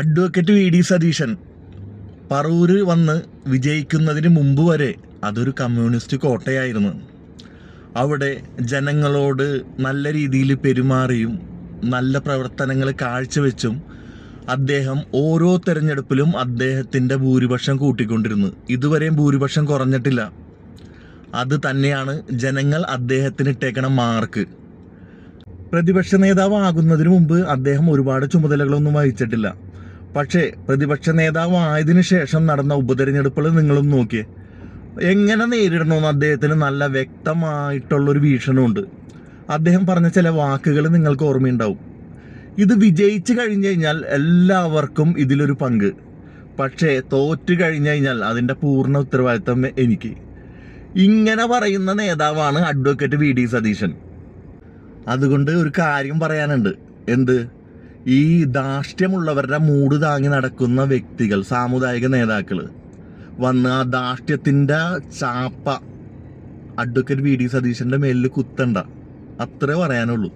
Advocate V D Satheesan. Paravur വന്ന് വിജയിക്കുന്നതിന് മുമ്പ് വരെ അതൊരു കമ്മ്യൂണിസ്റ്റ് കോട്ടയായിരുന്നു. അവിടെ ജനങ്ങളോട് നല്ല രീതിയിൽ പെരുമാറിയും നല്ല പ്രവർത്തനങ്ങൾ കാഴ്ചവെച്ചും അദ്ദേഹം ഓരോ തെരഞ്ഞെടുപ്പിലും അദ്ദേഹത്തിന്റെ ഭൂരിപക്ഷം കൂട്ടിക്കൊണ്ടിരുന്നു. ഇതുവരെയും ഭൂരിപക്ഷം കുറഞ്ഞിട്ടില്ല. അത് തന്നെയാണ് ജനങ്ങൾ അദ്ദേഹത്തിന് ഇട്ടേക്കണ മാർക്ക്. പ്രതിപക്ഷ നേതാവ് ആകുന്നതിന് മുമ്പ് അദ്ദേഹം ഒരുപാട് ചുമതലകളൊന്നും വഹിച്ചിട്ടില്ല. പക്ഷേ പ്രതിപക്ഷ നേതാവ് ആയതിനു ശേഷം നടന്ന ഉപതെരഞ്ഞെടുപ്പുകൾ നിങ്ങളും നോക്കിയേ. എങ്ങനെ നേരിടണമെന്ന് അദ്ദേഹത്തിന് നല്ല വ്യക്തമായിട്ടുള്ളൊരു വീക്ഷണമുണ്ട്. അദ്ദേഹം പറഞ്ഞ ചില വാക്കുകൾ നിങ്ങൾക്ക് ഓർമ്മയുണ്ടാവും. ഇത് വിജയിച്ചു കഴിഞ്ഞു കഴിഞ്ഞാൽ എല്ലാവർക്കും ഇതിലൊരു പങ്ക്. പക്ഷേ തോറ്റു കഴിഞ്ഞു കഴിഞ്ഞാൽ അതിന്റെ പൂർണ ഉത്തരവാദിത്തം എനിക്ക്. ഇങ്ങനെ പറയുന്ന നേതാവാണ് അഡ്വക്കേറ്റ് വി. ഡി. സതീശൻ. അതുകൊണ്ട് ഒരു കാര്യം പറയാനുണ്ട്. എന്ത്? ഈ ധാർഷ്ട്യമുള്ളവരുടെ മൂട് താങ്ങി നടക്കുന്ന വ്യക്തികൾ സാമുദായിക നേതാക്കൾ വന്ന് ആ ധാർഷ്ട്യത്തിന്റെ ചാപ്പ അഡ്വക്കേറ്റ് വി ഡി സതീശന്റെ മേലിൽ കുത്തണ്ട. അത്രേ പറയാനുള്ളൂ.